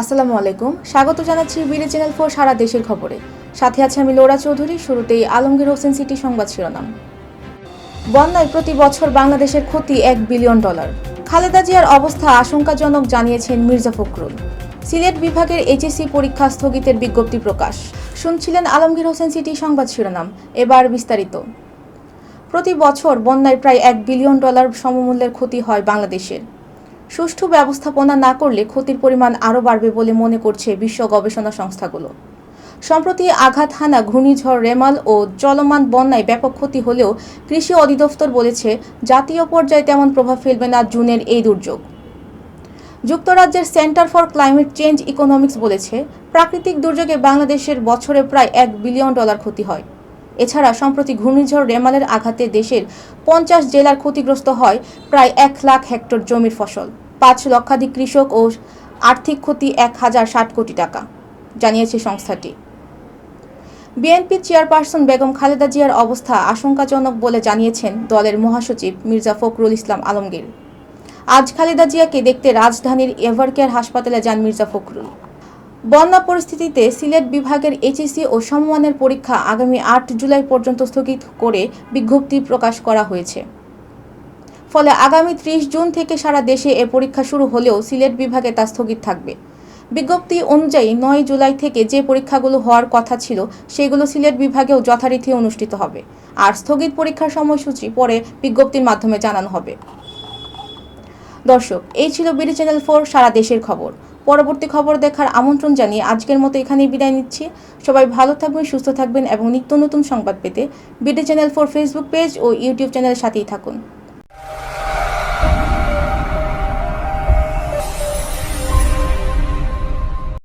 আসসালামু আলাইকুম। স্বাগত জানাচ্ছি বিডি চ্যানেল ফোর সারা দেশের খবরে। সাথে আছে আমি লোরা চৌধুরী, শুরুতেই আলমগীর হোসেন সিটি সংবাদ শিরোনাম। বন্যায় প্রতি বছর বাংলাদেশের ক্ষতি এক বিলিয়ন ডলার। খালেদা জিয়ার অবস্থা আশঙ্কাজনক জানিয়েছেন মির্জা ফখরুল। সিলেট বিভাগের এইচএসসি পরীক্ষা স্থগিতের বিজ্ঞপ্তি প্রকাশ। শুনছিলেন আলমগীর হোসেন সিটি সংবাদ শিরোনাম। এবার বিস্তারিত। প্রতি বছর বন্যায় প্রায় এক বিলিয়ন ডলার সমমূল্যের ক্ষতি হয় বাংলাদেশের। সুষ্ঠু ব্যবস্থাপনা না করলে ক্ষতির পরিমাণ আরও বাড়বে বলে মনে করছে বিশ্ব গবেষণা সংস্থাগুলো। সম্প্রতি আঘাত হানা, ঘূর্ণিঝড় রেমাল ও চলমান বন্যায় ব্যাপক ক্ষতি হলেও কৃষি অধিদপ্তর বলেছে, জাতীয় পর্যায়ে তেমন প্রভাব ফেলবে না জুনের এই দুর্যোগ। যুক্তরাজ্যের centre for climate change economics বলেছে, প্রাকৃতিক দুর্যোগে বাংলাদেশের বছরে প্রায় এক বিলিয়ন ডলার ক্ষতি হয়। এছাড়া সম্প্রতি ঘূর্ণিঝড় রেমালের আঘাতে দেশের পঞ্চাশ জেলার ক্ষতিগ্রস্ত হয় প্রায় এক লাখ হেক্টর জমির ফসল। পাঁচ লক্ষাধিক কৃষক ও আর্থিক ক্ষতি এক হাজার ষাট কোটি টাকা, জানিয়েছে সংস্থাটি। বিএনপি চেয়ারপারসন বেগম খালেদা জিয়ার অবস্থা আশঙ্কাজনক বলে জানিয়েছেন দলের মহাসচিব মির্জা ফখরুল ইসলাম আলমগীর। আজ খালেদা জিয়াকে দেখতে রাজধানীর এভারকেয়ার হাসপাতালে যান মির্জা ফখরুল। বন্যা পরিস্থিতিতে সিলেট বিভাগের এইচএসসি ও সমমানের পরীক্ষা আগামী আট জুলাই পর্যন্ত স্থগিত করে বিজ্ঞপ্তি প্রকাশ করা হয়েছে। ফলে আগামী ত্রিশ জুন থেকে সারা দেশে এ পরীক্ষা শুরু হলেও সিলেট বিভাগে তা স্থগিত থাকবে। বিজ্ঞপ্তি অনুযায়ী নয় জুলাই থেকে যে পরীক্ষাগুলো হওয়ার কথা ছিল, সেগুলো সিলেট বিভাগেও যথারীতি অনুষ্ঠিত হবে। আর স্থগিত পরীক্ষার সময়সূচি পরে বিজ্ঞপ্তির মাধ্যমে জানানো হবে। দর্শক, এই ছিল বিডি চ্যানেল ফোর, সারা দেশের খবর। পরবর্তী খবর দেখার আমন্ত্রণ জানিয়ে আজকের মতো এখানেই বিদায় নিচ্ছি। সবাই ভালো থাকবেন, সুস্থ থাকবেন এবং নিত্য নতুন সংবাদ পেতে BD channel for Facebook page O YouTube চ্যানেলের সাথেই থাকুন।